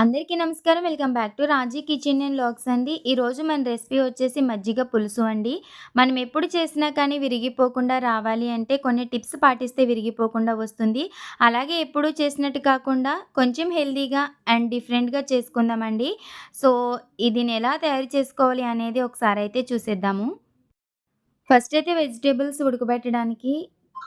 అందరికీ నమస్కారం. Welcome back to Raji kitchen and locks అండి. ఈరోజు మన రెసిపీ వచ్చేసి మజ్జిగ పులుసు అండి. మనం ఎప్పుడు చేసినా కానీ విరిగిపోకుండా రావాలి అంటే కొన్ని టిప్స్ పాటిస్తే విరిగిపోకుండా వస్తుంది. అలాగే ఎప్పుడు చేసినట్టు కాకుండా కొంచెం హెల్దీగా అండ్ డిఫరెంట్గా చేసుకుందామండి. సో ఇది ఎలా తయారు చేసుకోవాలి అనేది ఒకసారి అయితే చూసేద్దాము. ఫస్ట్ అయితే వెజిటేబుల్స్ ఉడకబెట్టడానికి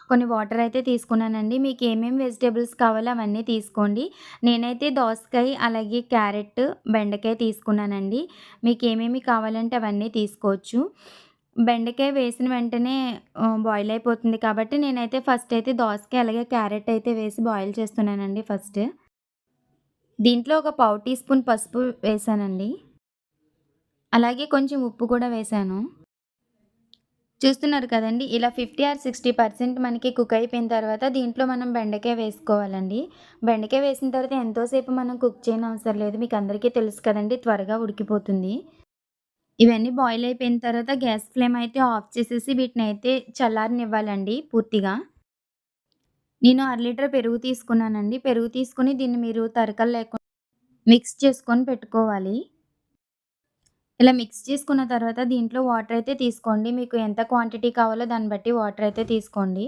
కొన్ని వాటర్ అయితే తీసుకున్నానండి. మీకు ఏమేమి వెజిటేబుల్స్ కావాలో అవన్నీ తీసుకోండి. నేనైతే దోసకాయ అలాగే క్యారెట్ బెండకాయ తీసుకున్నానండి. మీకు ఏమేమి కావాలంటే అవన్నీ తీసుకోవచ్చు. బెండకాయ వేసిన వెంటనే బాయిల్ అయిపోతుంది కాబట్టి నేనైతే ఫస్ట్ అయితే దోసకాయ అలాగే క్యారెట్ అయితే వేసి బాయిల్ చేస్తున్నానండి ఫస్ట్. దీంట్లో ఒక పావు టీ స్పూన్ పసుపు వేసానండి. అలాగే కొంచెం ఉప్పు కూడా వేసాను. చూస్తున్నారు కదండి ఇలా ఫిఫ్టీ ఆర్ సిక్స్టీ పర్సెంట్ మనకి కుక్ అయిపోయిన తర్వాత దీంట్లో మనం బెండకాయ వేసుకోవాలండి. బెండకాయ వేసిన తర్వాత ఎంతోసేపు మనం కుక్ చేయని అవసరం లేదు మీకు అందరికీ తెలుసు కదండి త్వరగా ఉడికిపోతుంది. ఇవన్నీ బాయిల్ అయిపోయిన తర్వాత గ్యాస్ ఫ్లేమ్ అయితే ఆఫ్ చేసేసి వీటిని అయితే చల్లారనివ్వాలండి పూర్తిగా. నేను అర లీటర్ పెరుగు తీసుకున్నానండి పెరుగు తీసుకుని దీన్ని మీరు తరకలు లేకుండా మిక్స్ చేసుకొని పెట్టుకోవాలి. ఇలా మిక్స్ చేసుకున్న తర్వాత దీంట్లో వాటర్ అయితే తీసుకోండి. మీకు ఎంత క్వాంటిటీ కావాలో దాన్ని బట్టి వాటర్ అయితే తీసుకోండి.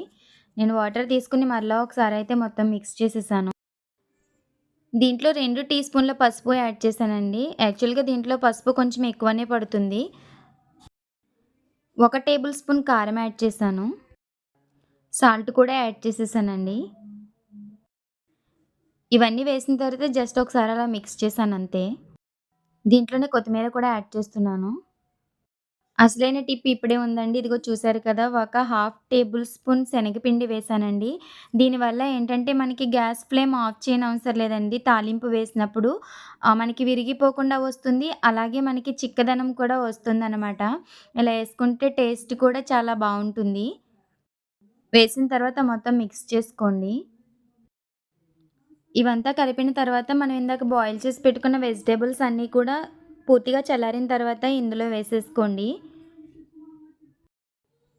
నేను వాటర్ తీసుకుని మరలా ఒకసారి అయితే మొత్తం మిక్స్ చేసేసాను. దీంట్లో రెండు టీ స్పూన్ల పసుపు యాడ్ చేశానండి. యాక్చువల్గా దీంట్లో పసుపు కొంచెం ఎక్కువనే పడుతుంది. ఒక టేబుల్ స్పూన్ కారం యాడ్ చేశాను. సాల్ట్ కూడా యాడ్ చేసేసానండి. ఇవన్నీ వేసిన తర్వాత జస్ట్ ఒకసారి అలా మిక్స్ చేశాను అంతే. దీంట్లోనే కొత్తిమీర కూడా యాడ్ చేస్తున్నాను. అసలైన టిప్ ఇప్పుడే ఉందండి. ఇదిగో చూసారు కదా ఒక హాఫ్ టేబుల్ స్పూన్ శనగపిండి వేసానండి. దీనివల్ల ఏంటంటే మనకి గ్యాస్ ఫ్లేమ్ ఆఫ్ చేయని అవసరం లేదండి. తాలింపు వేసినప్పుడు మనకి విరిగిపోకుండా వస్తుంది. అలాగే మనకి చిక్కదనం కూడా వస్తుంది అనమాట ఇలా వేసుకుంటే టేస్ట్ కూడా చాలా బాగుంటుంది. వేసిన తర్వాత మొత్తం మిక్స్ చేసుకోండి. ఇవంతా కలిపిన తర్వాత మనం ఇందాక బాయిల్ చేసి పెట్టుకున్న వెజిటేబుల్స్ అన్నీ కూడా పూర్తిగా చల్లారిన తర్వాత ఇందులో వేసేసుకోండి.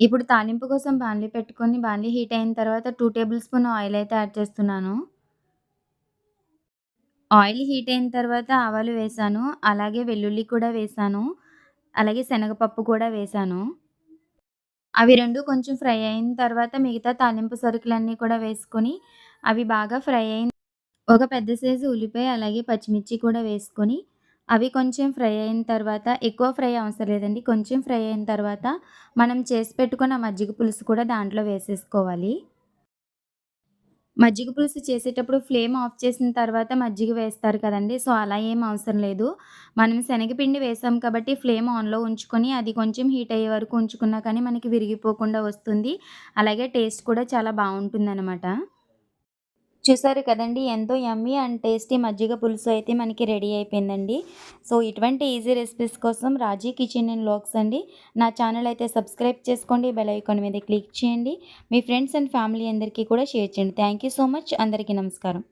ఇప్పుడు తాలింపు కోసం బాణలి పెట్టుకొని బాణలి హీట్ అయిన తర్వాత టూ టేబుల్ స్పూన్ ఆయిల్ అయితే యాడ్ చేస్తున్నాను. ఆయిల్ హీట్ అయిన తర్వాత ఆవాలు వేసాను అలాగే వెల్లుల్లి కూడా వేసాను అలాగే శనగపప్పు కూడా వేసాను. అవి రెండు కొంచెం ఫ్రై అయిన తర్వాత మిగతా తాలింపు సరుకులన్నీ కూడా వేసుకొని అవి బాగా ఫ్రై అయిన ఒక పెద్ద సైజు ఉల్లిపాయ అలాగే పచ్చిమిర్చి కూడా వేసుకొని అవి కొంచెం ఫ్రై అయిన తర్వాత ఎక్కువ ఫ్రై అవసరం లేదండి. కొంచెం ఫ్రై అయిన తర్వాత మనం చేసి పెట్టుకున్న మజ్జిగ పులుసు కూడా దాంట్లో వేసేసుకోవాలి. మజ్జిగ పులుసు చేసేటప్పుడు ఫ్లేమ్ ఆఫ్ చేసిన తర్వాత మజ్జిగ వేస్తారు కదండి. సో అలా ఏం అవసరం లేదు. మనం శనగపిండి వేసాం కాబట్టి ఫ్లేమ్ ఆన్లో ఉంచుకొని అది కొంచెం హీట్ అయ్యే వరకు ఉంచుకున్నా కానీ మనకి విరిగిపోకుండా వస్తుంది. అలాగే టేస్ట్ కూడా చాలా బాగుంటుందనమాట చూసారు కదండి ఎంతో యమ్మీ అండ్ టేస్టీ మజ్జిగ పులుసు అయితే మనకి రెడీ అయిపోయిందండి. సో ఇటువంటి ఈజీ రెసిపీస్ కోసం రాజీ కిచెన్ అండ్ లాక్స్ అండి. నా ఛానల్ అయితే సబ్స్క్రైబ్ చేసుకోండి బెల్ ఐకాన్ మీద క్లిక్ చేయండి. మీ ఫ్రెండ్స్ అండ్ ఫ్యామిలీ అందరికీ కూడా షేర్ చేయండి. Thank so much. అందరికీ నమస్కారం.